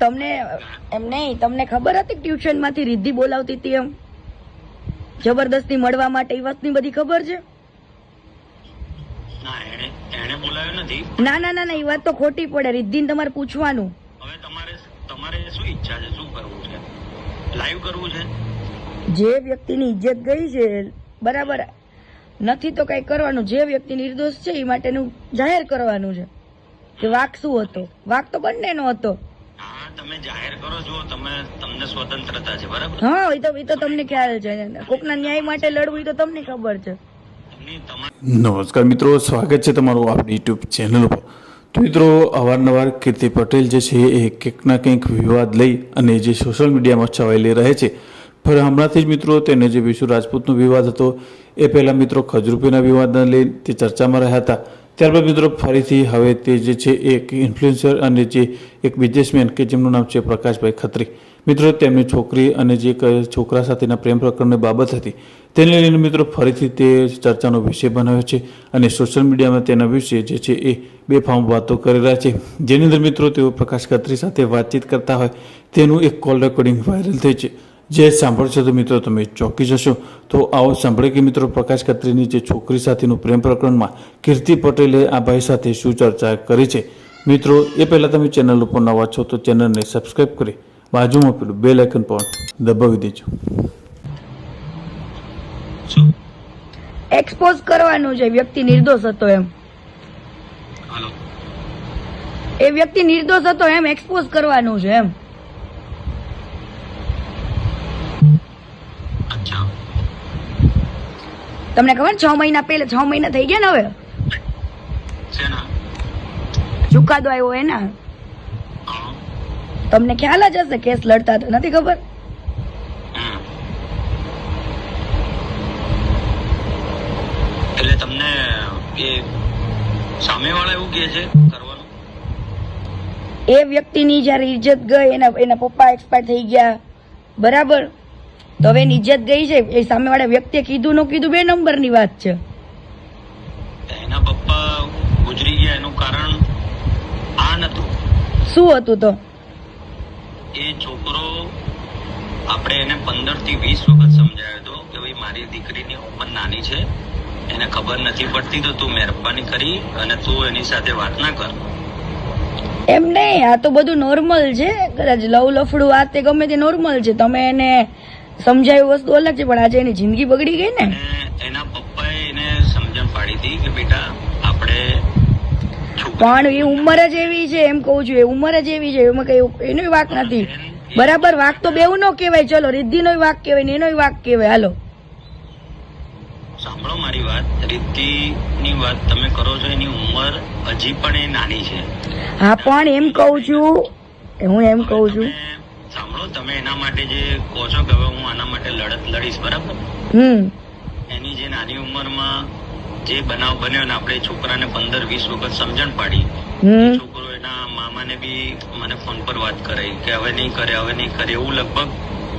તમને એમ નહીં તમને ખબર હતી ટ્યુશનમાંથી રિદ્ધિ બોલાવતી હતી એમ? જબરદસ્તી મળવા માટે એ વાતની બધી ખબર છે? ના ના ના ના એ વાત તો ખોટી પડે. રિદ્ધિને તમારે પૂછવાનું. હવે તમારે તમારે શું ઈચ્છા છે? શું કરવું છે? લાઈવ કરવું છે? જે વ્યક્તિની ઇજ્જત ગઈ છે બરાબર નથી તો કઈ કરવાનું. જે વ્યક્તિ નિર્દોષ છે એ માટેનું જાહેર કરવાનું છે. કે વાક શું હતો? વાક તો બંનેનો હતો. તમે જાહેર કરો છો તમે તમને સ્વતંત્રતા છે બરાબર? હા એ તો એ તો તમને ખ્યાલ છે. કોકના ન્યાય માટે લડવું એ તો તમને ખબર છે. નમસ્કાર મિત્રો સ્વાગત છે તમારું આપણી યુટ્યુબ ચેનલ ઉપર. તો મિત્રો અવારનવાર કીર્તિ પટેલ જે છે એ કંઈક ના કંઈક વિવાદ લઈ અને જે સોશિયલ મીડિયામાં છવાયેલી રહે છે. પણ હમણાંથી જ મિત્રો તેને જે વિશુ રાજપૂતનો વિવાદ હતો એ પહેલાં મિત્રો ખજરૂપીના વિવાદને લઈ તે ચર્ચામાં રહ્યા હતા. ત્યારબાદ મિત્રો ફરીથી હવે તે જે છે એક ઇન્ફ્લુએન્સર અને જે એક બિઝનેસમેન કે જેમનું નામ છે પ્રકાશભાઈ ખત્રી. મિત્રો, તેમની છોકરી અને જે છોકરા સાથેના પ્રેમ પ્રકરણની બાબત હતી, તેને લઈને મિત્રો ફરીથી તે ચર્ચાનો વિષય બનાવ્યો છે અને સોશિયલ મીડિયામાં તેના વિશે જે છે એ બેફામ વાતો કરી રહ્યા છે. જેની અંદર મિત્રો તેઓ પ્રકાશ ખત્રી સાથે વાતચીત કરતા હોય, તેનું એક કોલ રેકોર્ડિંગ વાયરલ થઈ છે. જે સાંભળશો તો મિત્રો તમે ચોંકી જશો. તો આવો સાંભળે કે મિત્રો પ્રકાશ ખત્રીની જે છોકરી સાથેનું પ્રેમ પ્રકરણમાં કીર્તિ પટેલે આ ભાઈ સાથે શું ચર્ચા કરી છે. મિત્રો એ પહેલાં તમે ચેનલ ઉપર નવા છો તો ચેનલને સબસ્ક્રાઈબ કરી બાજુમાં પેલું બે લાઇકન પણ દબાવી દેજો. એક્સપોઝ કરવાનું છે. વ્યક્તિ નિર્દોષ હતો એમ. એ વ્યક્તિ નિર્દોષ હતો એમ એક્સપોઝ કરવાનું છે એમ. તમને ખબર છ મહિના પહેલા છ મહિના થઈ ગયા ને હવે? ચુકાદો આવ્યો એના? તમને ખ્યાલ જ હશે કેસ લડતા તો નથી ખબર? એટલે તમને એ સામેવાળા એવું કહે છે કરવાનું? એ વ્યક્તિની જ્યારે ઇજ્જત ગઈ એના એના પપ્પા એક્સપાયર થઈ ગયા. બરાબર? તો હવે એની ઇજ્જત ગઈ છે. એ સામેવાળા વ્યક્તિએ કીધું ન કીધું બે નંબરની વાત છે. એના પપ્પા ગુજરી ગયા. એનું કારણ આ નતું. શું હતું તો? એ છોકરો આપણે એને પંદરથી વીસ વખત સમજાયો હતો કે ભાઈ મારી દીકરીની ઉંમર નાની છે. એને ખબર નથી પડતી તો તું મહેરબાની કરી અને તું એની સાથે વાત ના કર. એમ નહીં આ તો બધું નોર્મલ છે. કદાચ લવ લફડું આ તે ગમે તે નોર્મલ છે. તમે એને સમજાયું વસ્તુ અલગ છે પણ આજે એની જિંદગી બગડી ગઈ ને. એના પપ્પાએ એને સમજણ પાડી હતી કે બેટા આપણે પણ એ ઉંમર જ એવી છે એમ કહું છું એ ઉંમર જ એવી છે એમાં કઈ એનો વાક નથી. બરાબર વાક તો બેવું નો કહેવાય ચલો રિદ્ધિનો વાક કહેવાય ને એનો વાક કહેવાય હાલો. સાંભળો મારી વાત રીતિની વાત તમે કરો છો એની ઉંમર હજી પણ એ નાની છે. હા પણ એમ કહું છું હું એમ કહું છું તમે એના માટે જે કહો છો કે હવે હું આના માટે લડત લડીશ બરાબર? હમ. એની જે નાની ઉંમરમાં જે બનાવ બન્યો ને આપણે છોકરાને પંદર વીસ વખત સમજણ પાડી. છોકરો એના મામાને બી મને ફોન પર વાત કરાઈ કે હવે નહીં કરે હવે નહીં કરે એવું લગભગ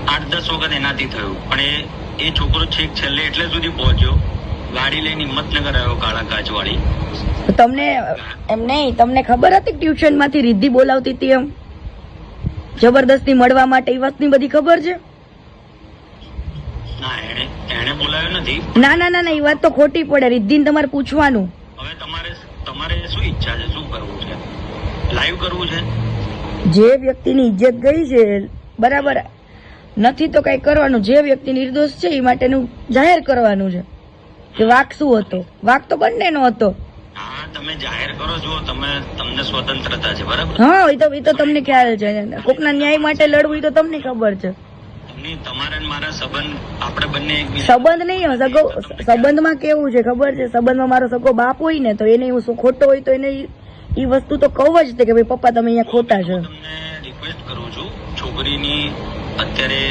આઠ દસ વખત એનાથી થયું. પણ એ એ છોકરો છેક છેલ્લે એટલે સુધી પહોંચ્યો. ગાડી લઈને હિંમતનગર આવ્યો કાળા કાચવાળી. વાળી તમને એમ નહીં તમને ખબર હતી ટ્યુશનમાંથી રિદ્ધિ બોલાવતી હતી એમ? જબરદસ્તી મળવા માટે એ વાતની બધી ખબર છે? ના બોલાવ્યો નથી. ના ના ના ના એ વાત તો ખોટી પડે. રિદ્ધિને તમારે પૂછવાનું. હવે તમારે તમારે શું ઈચ્છા છે? શું કરવું છે? લાઈવ કરવું છે? જે વ્યક્તિની ઇજ્જત ગઈ છે બરાબર નથી તો કઈ કરવાનું. જે વ્યક્તિ નિર્દોષ છે એ માટેનું જાહેર કરવાનું છે. કે વાક શું હતો? વાક તો બંનેનો હતો. તમે જાહેર કરો છો તમે તમને સ્વતંત્રતા છે બરાબર? હા એ તો એ તો તમને ખ્યાલ છે. કોકના ન્યાય માટે લડવું એ તો તમને ખબર છે. મારા સંબંધ આપણે બંને સંબંધ નહીં સગો સંબંધમાં કેવું છે ખબર છે? સંબંધમાં મારો સગો બાપ હોય ને તો એને હું શું ખોટો હોય તો એને એ વસ્તુ તો કહું જ તે કે ભાઈ પપ્પા તમે અહીંયા ખોટા છો. તમને રિક્વેસ્ટ કરું છું છોકરીની અત્યારે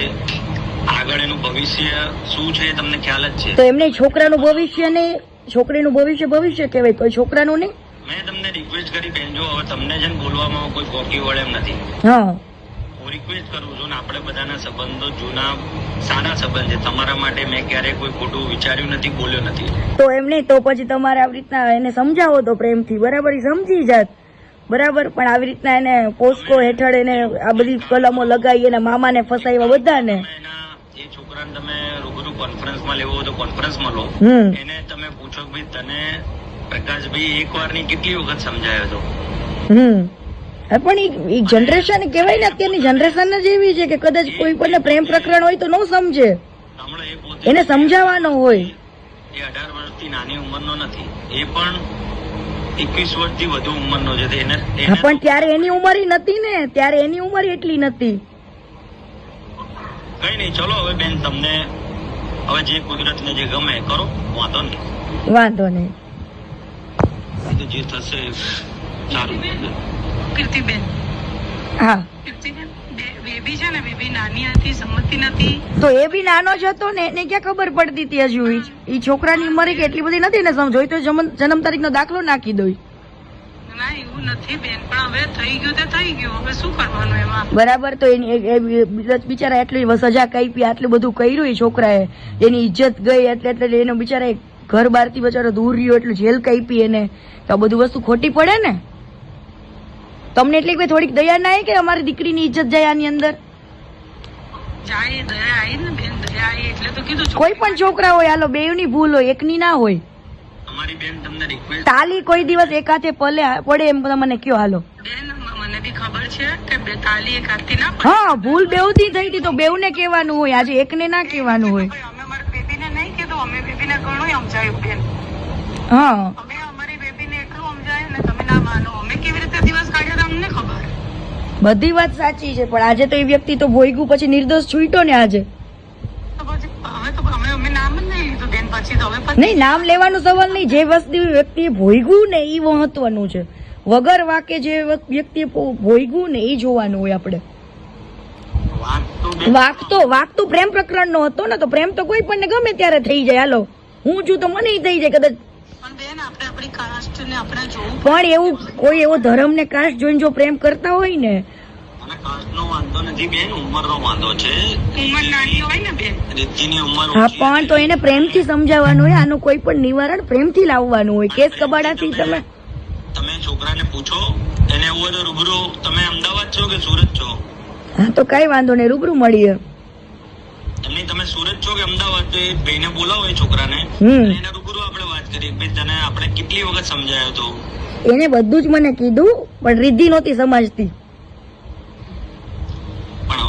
આગળ એનું ભવિષ્ય શું છે તમને ખ્યાલ જ છે. તો એમને છોકરાનું ભવિષ્ય નહીં છોકરીનું ભવિષ્ય ભવિષ્ય કહેવાય કોઈ છોકરાનું નહીં. મેં તમને રિક્વેસ્ટ કરી બેન જો હવે તમને છે બોલવામાં કોઈ કોકી વળે એમ નથી. હા. હું રિક્વેસ્ટ કરું છું ને આપણે બધાના સંબંધો જૂના સારા સંબંધ છે. તમારા માટે મેં ક્યારે કોઈ ખોટું વિચાર્યું નથી બોલ્યો નથી. તો એમ નહીં તો પછી તમારે આવી રીતના એને સમજાવો તો પ્રેમથી. બરાબર સમજી જાત. બરાબર પણ આવી રીતના એને પોસ્કો હેઠળ એને આ બધી કલમો લગાવી એના મામાને ફસાવ્યા બધાને. એ છોકરાને તમે રૂબરૂ કોન્ફરન્સમાં લેવો તો કોન્ફરન્સમાં લો. એને તમે પૂછો કે ભાઈ તને પ્રકાશભાઈ એક વારની કેટલી વખત સમજાયો હતો? પણ ઈ જનરેશન કહેવાય ને અત્યારની જનરેશન જ એવી છે કે કદાચ કોઈ પણ પ્રેમ પ્રકરણ હોય તો ન સમજે. એ એને સમજાવવાનો હોય. એ અઢાર વર્ષથી નાની ઉંમરનો નથી. એ પણ એકવીસ વર્ષથી વધુ ઉંમરનો છે. એને પણ ત્યારે એની ઉંમર નથી ને. ત્યારે એની ઉંમર એટલી નથી કઈ નહીં ચલો હવે બેન તમને હવે જે કુદરતને જે ગમે કરો વાંધો નહીં વાંધો નહીં જે થશે સારું. કીર્તિબેન હા. કીર્તિબેન બે- બેબી છે ને બેબી નાની હતી સમજતી નથી. તો એ બી નાનો જ હતો ને એને ક્યાં ખબર પડતી હતી હજુ? ઈ- ઈ છોકરાની ઉંમર કેટલી એટલી બધી નથી ને સમજો. તો જન્મ જન્મ તારીખનો દાખલો નાખી દો ના એવું નથી બેન પણ હવે થઈ ગયું તે થઈ ગયું. હવે શું કરવાનું એમાં? બરાબર તો એની બિચારા એટલી સજા કાપી આટલું બધું કર્યું એ છોકરાએ. એની ઇજ્જત ગઈ એટલે એટલે એનો બિચારા ઘર બહારથી બચારો દૂર રહ્યો એટલે જેલ કાપી એને. તો આ બધું વસ્તુ ખોટી પડે ને? તમને એટલી કોઈ થોડીક દયા ના આવી કે અમારી દીકરીની ઇજ્જત જાય આની અંદર? ને કોઈ પણ છોકરા હોય હાલો બેવની ભૂલ હોય એકની ના હોય. અમારી બેન તમને રિક્વેસ્ટ તાલી કોઈ દિવસ એક હાથે પલે પડે એમ મને કયો હાલો. બેન મને બી ખબર છે કે બે તાલી એક ના હા ભૂલ બેવથી થઈ હતી તો બેવને કહેવાનું હોય આજે એકને ના કહેવાનું હોય. અમે અમારી બેબીને નહીં કીધું અમે બેબીને ઘણું સમજાયું બેન. હા. અમે અમારી બેબીને એટલું સમજાયું ને તમે ના માનો. અમે કેવી રીતે દિવસ કાઢ્યો તા અમને ખબર. બધી વાત સાચી છે પણ આજે તો એ વ્યક્તિ તો ભોયગું પછી નિર્દોષ છૂટ્યો ને આજે. નહીં નામ લેવાનો સવાલ નહીં. જે વસ્તુ વ્યક્તિએ ભોયગું ને એ મહત્વનું છે. વગર વાકે જે વ્યક્તિએ પો- ને એ જોવાનું હોય આપણે. વાક તો વાક તો પ્રેમ પ્રકરણનો હતો ને તો પ્રેમ તો કોઈ પણ ગમે ત્યારે થઈ જાય. હાલો હું છું તો મને થઈ જાય કદાચ. ને પણ એવું કોઈ એવો ધર્મ ને કાસ્ટ જોઈને જો પ્રેમ કરતા હોય ને હા પણ તો એને પ્રેમથી સમજાવવાનું હોય આનું કોઈ પણ નિવારણ પ્રેમથી લાવવાનું હોય. કેસ કબાડાથી તમે તમે છોકરાને પૂછો એને એવું હોય રૂબરૂ તમે અમદાવાદ છો કે સુરત છો? હા તો કઈ વાંધો નહીં રૂબરૂ મળીએ. એમની તમે સુરત છો કે અમદાવાદ? તો એ ભાઈને બોલાવો એ છોકરાને. એને રૂબરૂ આપણે વાત કરીએ. કે ભાઈ તને આપણે કેટલી વખત સમજાયો તો? એને બધું જ મને કીધું પણ રિદ્ધિ નહોતી સમજતી.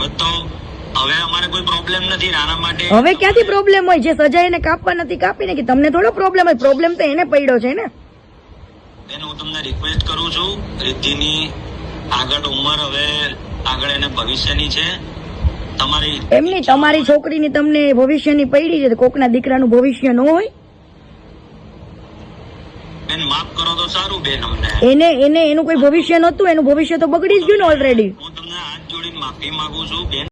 તો હવે અમારે કોઈ પ્રોબ્લેમ નથી આના માટે. હવે ક્યાંથી પ્રોબ્લેમ હોય? જે સજા એને કાપવા નથી કાપી ને કે તમને થોડો પ્રોબ્લેમ હોય? પ્રોબ્લેમ તો એને પડ્યો છે ને? બેન હું તમને રિક્વેસ્ટ કરું છું રિદ્ધિની આગળ ઉંમર હવે આગળ એને ભવિષ્યની છે. તમારી એમની તમારી છોકરીની તમને ભવિષ્યની પડી છે કોકના દીકરાનું ભવિષ્ય ન હોય? કરો તો સારું બેન અમને. એને એને એનું કોઈ ભવિષ્ય નહોતું એનું ભવિષ્ય તો બગડી જ ગયું ને ઓલરેડી હું તમને હાથ જોડીને માફી માંગુ છું બેન.